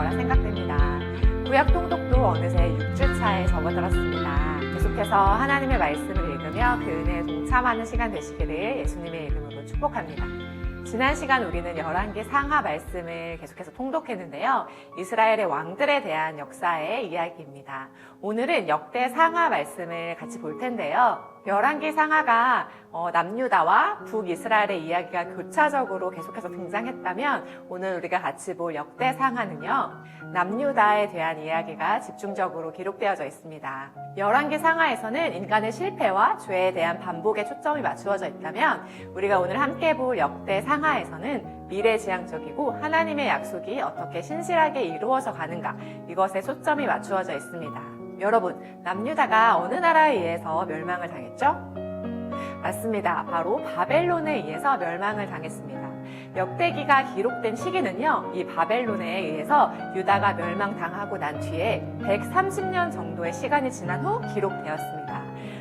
거라 생각됩니다. 구약 통독도 어느새 6주차에 접어들었습니다. 계속해서 하나님의 말씀을 읽으며 그 은혜에 동참하는 시간 되시기를 예수님의 이름으로 축복합니다. 지난 시간 우리는 11개 상하 말씀을 계속해서 통독했는데요. 이스라엘의 왕들에 대한 역사의 이야기입니다. 오늘은 역대 상하 말씀을 같이 볼 텐데요. 11개 상하가 어, 남유다와 북이스라엘의 이야기가 교차적으로 계속해서 등장했다면 오늘 우리가 같이 볼 역대 상하는요. 남유다에 대한 이야기가 집중적으로 기록되어져 있습니다. 11개 상하에서는 인간의 실패와 죄에 대한 반복에 초점이 맞추어져 있다면 우리가 오늘 함께 볼 역대 상하에서는 미래지향적이고 하나님의 약속이 어떻게 신실하게 이루어져 가는가 이것에 초점이 맞추어져 있습니다. 여러분, 남유다가 어느 나라에 의해서 멸망을 당했죠? 맞습니다. 바로 바벨론에 의해서 멸망을 당했습니다. 역대기가 기록된 시기는요, 이 바벨론에 의해서 유다가 멸망당하고 난 뒤에 130년 정도의 시간이 지난 후 기록되었습니다.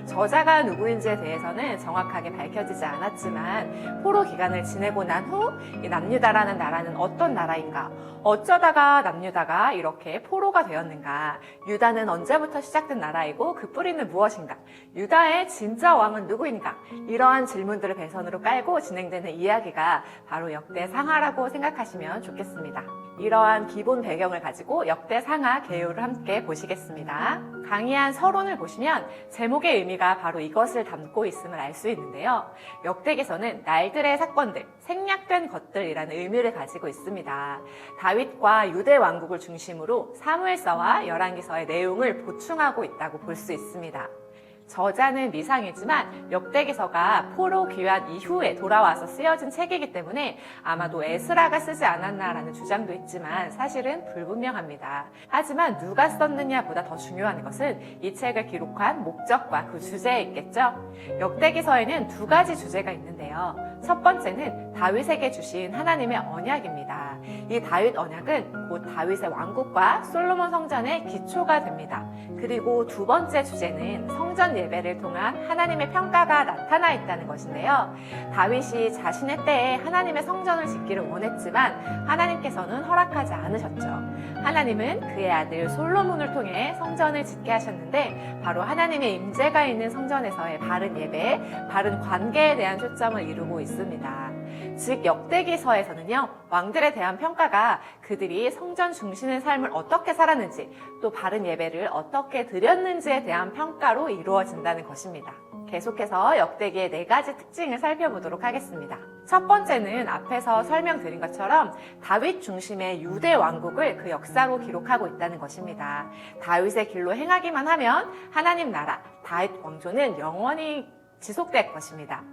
저자가 누구인지에 대해서는 정확하게 밝혀지지 않았지만 포로 기간을 지내고 난후이 남유다라는 나라는 어떤 나라인가? 어쩌다가 남유다가 이렇게 포로가 되었는가? 유다는 언제부터 시작된 나라이고 그 뿌리는 무엇인가? 유다의 진짜 왕은 누구인가? 이러한 질문들을 배선으로 깔고 진행되는 이야기가 바로 역대 상하라고 생각하시면 좋겠습니다. 이러한 기본 배경을 가지고 역대 상하 개요를 함께 보시겠습니다. 강의한 서론을 보시면 제목의 의미가 바로 이것을 담고 있음을 알 수 있는데요. 역대기서는 날들의 사건들, 생략된 것들이라는 의미를 가지고 있습니다. 다윗과 유대 왕국을 중심으로 사무엘서와 열왕기서의 내용을 보충하고 있다고 볼 수 있습니다. 저자는 미상이지만 역대기서가 포로 귀환 이후에 돌아와서 쓰여진 책이기 때문에 아마도 에스라가 쓰지 않았나라는 주장도 있지만 사실은 불분명합니다. 하지만 누가 썼느냐보다 더 중요한 것은 이 책을 기록한 목적과 그 주제에 있겠죠. 역대기서에는 두 가지 주제가 있는데요. 첫 번째는 다윗에게 주신 하나님의 언약입니다. 이 다윗 언약은 곧 다윗의 왕국과 솔로몬 성전의 기초가 됩니다. 그리고 두 번째 주제는 성전 예배를 통한 하나님의 평가가 나타나 있다는 것인데요. 다윗이 자신의 때에 하나님의 성전을 짓기를 원했지만 하나님께서는 허락하지 않으셨죠. 하나님은 그의 아들 솔로몬을 통해 성전을 짓게 하셨는데 바로 하나님의 임재가 있는 성전에서의 바른 예배, 바른 관계에 대한 초점을 이루고 있습니다. 즉 역대기서에서는요 왕들에 대한 평가가 그들이 성전 중심의 삶을 어떻게 살았는지 또 바른 예배를 어떻게 드렸는지에 대한 평가로 이루어진다는 것입니다. 계속해서 역대기의 네 가지 특징을 살펴보도록 하겠습니다. 첫 번째는 앞에서 설명드린 것처럼 다윗 중심의 유대 왕국을 그 역사로 기록하고 있다는 것입니다. 다윗의 길로 행하기만 하면 하나님 나라, 다윗 왕조는 영원히 지속될 것입니다.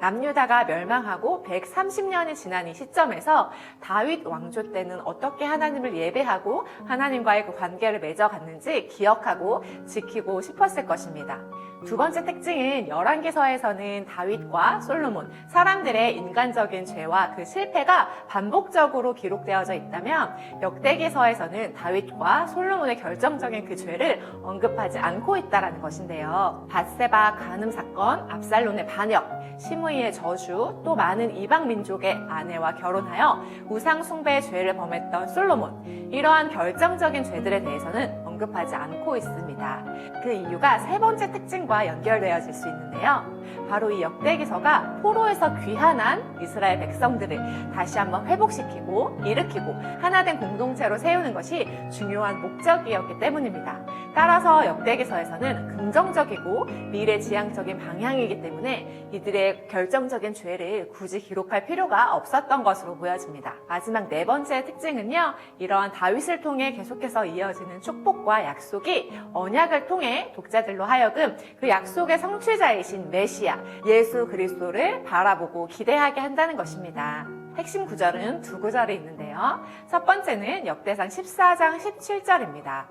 남유다가 멸망하고 130년이 지난 이 시점에서 다윗 왕조 때는 어떻게 하나님을 예배하고 하나님과의 그 관계를 맺어갔는지 기억하고 지키고 싶었을 것입니다. 두 번째 특징은 열왕기서에서는 다윗과 솔로몬, 사람들의 인간적인 죄와 그 실패가 반복적으로 기록되어져 있다면 역대기서에서는 다윗과 솔로몬의 결정적인 그 죄를 언급하지 않고 있다라는 것인데요. 바세바 간음 사건, 압살론의 반역, 시므 이의 저주, 또 많은 이방 민족의 아내와 결혼하여 우상 숭배의 죄를 범했던 솔로몬, 이러한 결정적인 죄들에 대해서는 언급하지 않고 있습니다. 그 이유가 세 번째 특징과 연결되어질 수 있는데요. 바로 이 역대기서가 포로에서 귀환한 이스라엘 백성들을 다시 한번 회복시키고 일으키고 하나된 공동체로 세우는 것이 중요한 목적이었기 때문입니다. 따라서 역대기서에서는 긍정적이고 미래지향적인 방향이기 때문에 이들의 결정적인 죄를 굳이 기록할 필요가 없었던 것으로 보여집니다. 마지막 네 번째 특징은요. 이러한 다윗을 통해 계속해서 이어지는 축복과 약속이 언약을 통해 독자들로 하여금 그 약속의 성취자이신 메시 아 예수 그리스도를 바라보고 기대하게 한다는 것입니다. 핵심 구절은 두 구절이 있는데요. 첫 번째는 역대상 14장 17절입니다.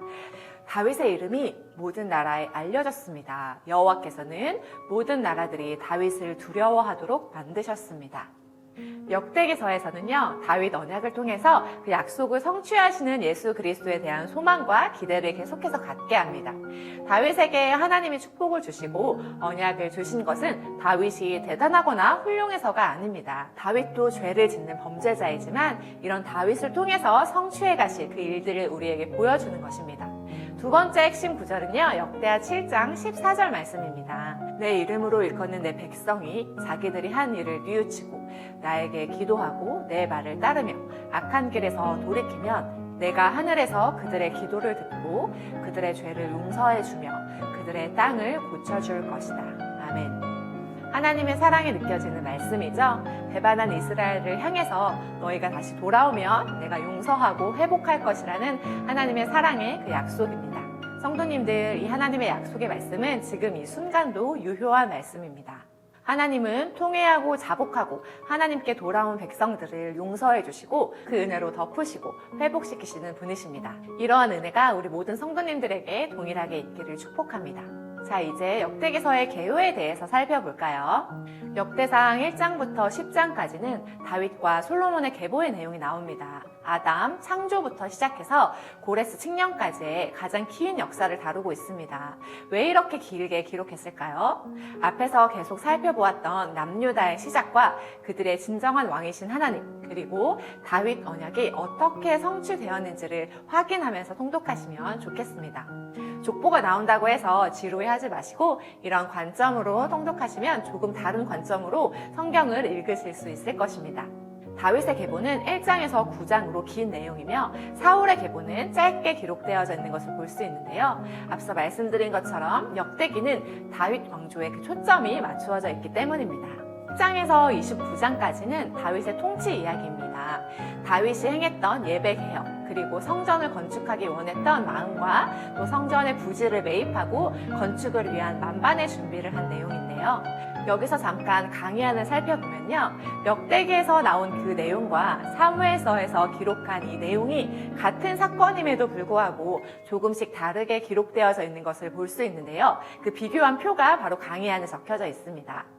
다윗의 이름이 모든 나라에 알려졌습니다. 여호와께서는 모든 나라들이 다윗을 두려워하도록 만드셨습니다. 역대기서에서는요, 다윗 언약을 통해서 그 약속을 성취하시는 예수 그리스도에 대한 소망과 기대를 계속해서 갖게 합니다. 다윗에게 하나님이 축복을 주시고 언약을 주신 것은 다윗이 대단하거나 훌륭해서가 아닙니다. 다윗도 죄를 짓는 범죄자이지만 이런 다윗을 통해서 성취해 가실 그 일들을 우리에게 보여주는 것입니다. 두 번째 핵심 구절은요, 역대하 7장 14절 말씀입니다. 내 이름으로 일컫는 내 백성이 자기들이 한 일을 뉘우치고 나에게 기도하고 내 말을 따르며 악한 길에서 돌이키면 내가 하늘에서 그들의 기도를 듣고 그들의 죄를 용서해 주며 그들의 땅을 고쳐 줄 것이다. 아멘. 하나님의 사랑이 느껴지는 말씀이죠. 배반한 이스라엘을 향해서 너희가 다시 돌아오면 내가 용서하고 회복할 것이라는 하나님의 사랑의 그 약속입니다. 성도님들, 이 하나님의 약속의 말씀은 지금 이 순간도 유효한 말씀입니다. 하나님은 통회하고 자복하고 하나님께 돌아온 백성들을 용서해 주시고 그 은혜로 덮으시고 회복시키시는 분이십니다. 이러한 은혜가 우리 모든 성도님들에게 동일하게 있기를 축복합니다. 자, 이제 역대기서의 개요에 대해서 살펴볼까요? 역대상 1장부터 10장까지는 다윗과 솔로몬의 계보의 내용이 나옵니다. 아담, 창조부터 시작해서 고레스 칙령까지의 가장 긴 역사를 다루고 있습니다. 왜 이렇게 길게 기록했을까요? 앞에서 계속 살펴보았던 남유다의 시작과 그들의 진정한 왕이신 하나님, 그리고 다윗 언약이 어떻게 성취되었는지를 확인하면서 통독하시면 좋겠습니다. 족보가 나온다고 해서 지루해하지 마시고 이런 관점으로 통독하시면 조금 다른 관점으로 성경을 읽으실 수 있을 것입니다. 다윗의 계보는 1장에서 9장으로 긴 내용이며 사울의 계보는 짧게 기록되어져 있는 것을 볼 수 있는데요. 앞서 말씀드린 것처럼 역대기는 다윗 왕조의 그 초점이 맞추어져 있기 때문입니다. 10장에서 29장까지는 다윗의 통치 이야기입니다. 다윗이 행했던 예배 개혁, 그리고 성전을 건축하기 원했던 마음과 또 성전의 부지를 매입하고 건축을 위한 만반의 준비를 한 내용인데요. 여기서 잠깐 강의안을 살펴보면요. 역대기에서 나온 그 내용과 사무엘서에서 기록한 이 내용이 같은 사건임에도 불구하고 조금씩 다르게 기록되어져 있는 것을 볼 수 있는데요. 그 비교한 표가 바로 강의안에 적혀져 있습니다.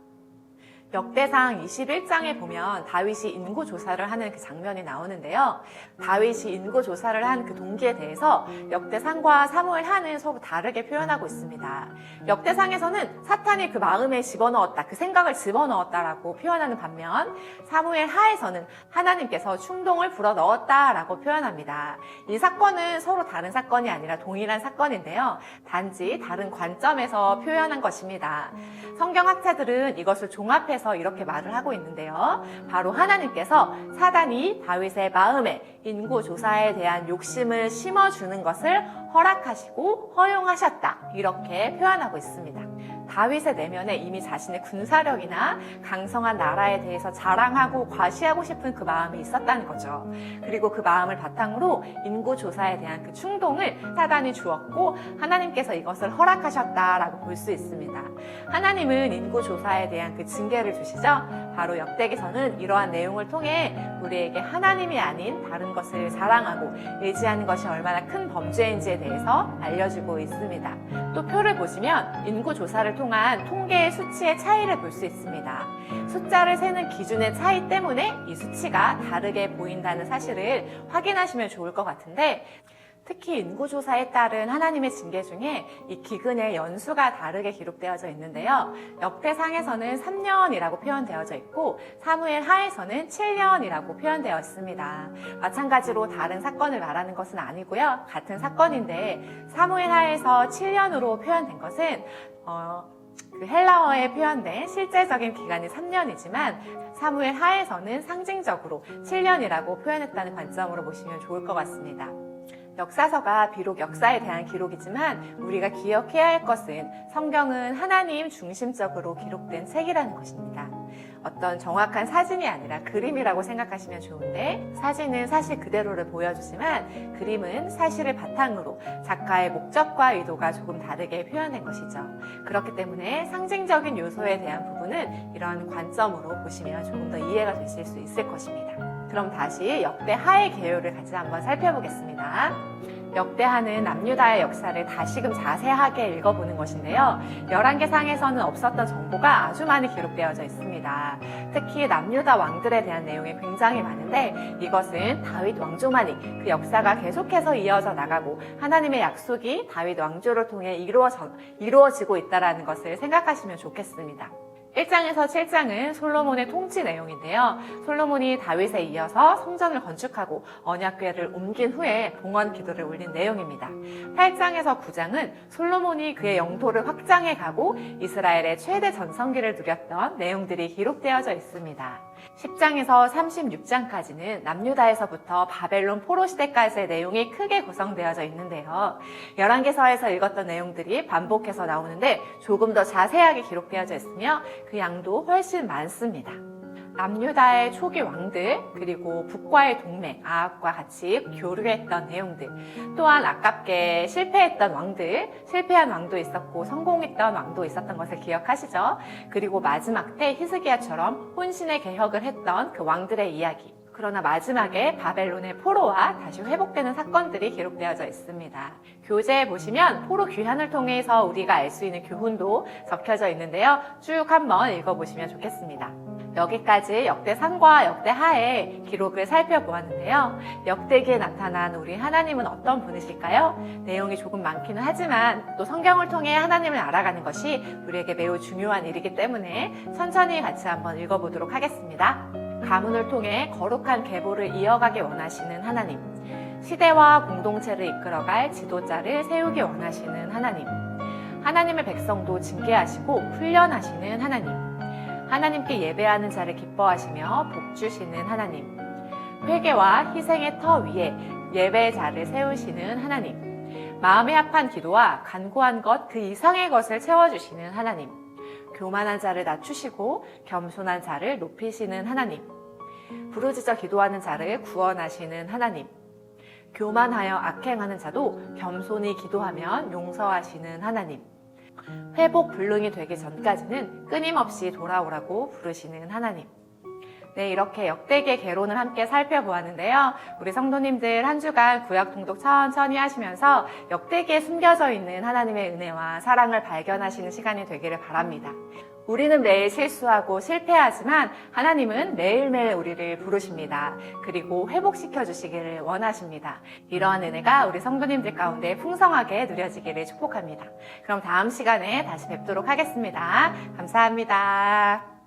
역대상 21장에 보면 다윗이 인구 조사를 하는 그 장면이 나오는데요. 다윗이 인구 조사를 한 그 동기에 대해서 역대상과 사무엘 하는 서로 다르게 표현하고 있습니다. 역대상에서는 사탄이 그 마음에 집어넣었다, 그 생각을 집어넣었다라고 표현하는 반면 사무엘 하에서는 하나님께서 충동을 불어넣었다라고 표현합니다. 이 사건은 서로 다른 사건이 아니라 동일한 사건인데요. 단지 다른 관점에서 표현한 것입니다. 성경학자들은 이것을 종합해서 이렇게 말을 하고 있는데요. 바로 하나님께서 사단이 다윗의 마음에 인구 조사에 대한 욕심을 심어주는 것을 허락하시고 허용하셨다. 이렇게 표현하고 있습니다. 다윗의 내면에 이미 자신의 군사력이나 강성한 나라에 대해서 자랑하고 과시하고 싶은 그 마음이 있었다는 거죠. 그리고 그 마음을 바탕으로 인구 조사에 대한 그 충동을 사단이 주었고 하나님께서 이것을 허락하셨다라고 볼 수 있습니다. 하나님은 인구 조사에 대한 그 징계를 주시죠. 바로 역대기서는 이러한 내용을 통해 우리에게 하나님이 아닌 다른 것을 자랑하고 의지하는 것이 얼마나 큰 범죄인지에 대해서 알려주고 있습니다. 또 표를 보시면 인구 조사를 통한 통계의 수치의 차이를 볼 수 있습니다. 숫자를 세는 기준의 차이 때문에 이 수치가 다르게 보인다는 사실을 확인하시면 좋을 것 같은데 특히 인구조사에 따른 하나님의 징계 중에 이 기근의 연수가 다르게 기록되어져 있는데요. 역대상에서는 3년이라고 표현되어져 있고 사무엘 하에서는 7년이라고 표현되어 있습니다. 마찬가지로 다른 사건을 말하는 것은 아니고요. 같은 사건인데 사무엘 하에서 7년으로 표현된 것은 어, 그 헬라어에 표현된 실제적인 기간이 3년이지만 사무엘 하에서는 상징적으로 7년이라고 표현했다는 관점으로 보시면 좋을 것 같습니다. 역사서가 비록 역사에 대한 기록이지만 우리가 기억해야 할 것은 성경은 하나님 중심적으로 기록된 책이라는 것입니다. 어떤 정확한 사진이 아니라 그림이라고 생각하시면 좋은데 사진은 사실 그대로를 보여주지만 그림은 사실을 바탕으로 작가의 목적과 의도가 조금 다르게 표현된 것이죠. 그렇기 때문에 상징적인 요소에 대한 부분은 이런 관점으로 보시면 조금 더 이해가 되실 수 있을 것입니다. 그럼 다시 역대 하의 계율을 같이 한번 살펴보겠습니다. 역대하는 남유다의 역사를 다시금 자세하게 읽어보는 것인데요. 11개 상에서는 없었던 정보가 아주 많이 기록되어져 있습니다. 특히 남유다 왕들에 대한 내용이 굉장히 많은데 이것은 다윗 왕조만이 그 역사가 계속해서 이어져 나가고 하나님의 약속이 다윗 왕조를 통해 이루어져, 이루어지고 있다는 것을 생각하시면 좋겠습니다. 1장에서 7장은 솔로몬의 통치 내용인데요. 솔로몬이 다윗에 이어서 성전을 건축하고 언약궤를 옮긴 후에 봉헌 기도를 올린 내용입니다. 8장에서 9장은 솔로몬이 그의 영토를 확장해 가고 이스라엘의 최대 전성기를 누렸던 내용들이 기록되어져 있습니다. 10장에서 36장까지는 남유다에서부터 바벨론 포로 시대까지의 내용이 크게 구성되어져 있는데요. 11개서에서 읽었던 내용들이 반복해서 나오는데 조금 더 자세하게 기록되어져 있으며 그 양도 훨씬 많습니다. 남유다의 초기 왕들 그리고 북과의 동맹 아합과 같이 교류했던 내용들 또한 아깝게 실패했던 왕들 실패한 왕도 있었고 성공했던 왕도 있었던 것을 기억하시죠? 그리고 마지막 때 히스기야처럼 혼신의 개혁을 했던 그 왕들의 이야기 그러나 마지막에 바벨론의 포로와 다시 회복되는 사건들이 기록되어져 있습니다. 교재에 보시면 포로 귀환을 통해서 우리가 알 수 있는 교훈도 적혀져 있는데요. 쭉 한번 읽어보시면 좋겠습니다. 여기까지 역대 3과 역대 하의 기록을 살펴보았는데요. 역대기에 나타난 우리 하나님은 어떤 분이실까요? 내용이 조금 많기는 하지만 또 성경을 통해 하나님을 알아가는 것이 우리에게 매우 중요한 일이기 때문에 천천히 같이 한번 읽어보도록 하겠습니다. 가문을 통해 거룩한 계보를 이어가기 원하시는 하나님. 시대와 공동체를 이끌어갈 지도자를 세우기 원하시는 하나님. 하나님의 백성도 징계하시고 훈련하시는 하나님. 하나님께 예배하는 자를 기뻐하시며 복 주시는 하나님. 회개와 희생의 터 위에 예배의 자를 세우시는 하나님. 마음의 합한 기도와 간구한 것 그 이상의 것을 채워주시는 하나님. 교만한 자를 낮추시고 겸손한 자를 높이시는 하나님. 부르짖어 기도하는 자를 구원하시는 하나님. 교만하여 악행하는 자도 겸손히 기도하면 용서하시는 하나님. 회복 불능이 되기 전까지는 끊임없이 돌아오라고 부르시는 하나님. 네, 이렇게 역대기의 개론을 함께 살펴보았는데요. 우리 성도님들 한 주간 구약 통독 천천히 하시면서 역대기에 숨겨져 있는 하나님의 은혜와 사랑을 발견하시는 시간이 되기를 바랍니다. 우리는 매일 실수하고 실패하지만 하나님은 매일매일 우리를 부르십니다. 그리고 회복시켜 주시기를 원하십니다. 이러한 은혜가 우리 성도님들 가운데 풍성하게 누려지기를 축복합니다. 그럼 다음 시간에 다시 뵙도록 하겠습니다. 감사합니다.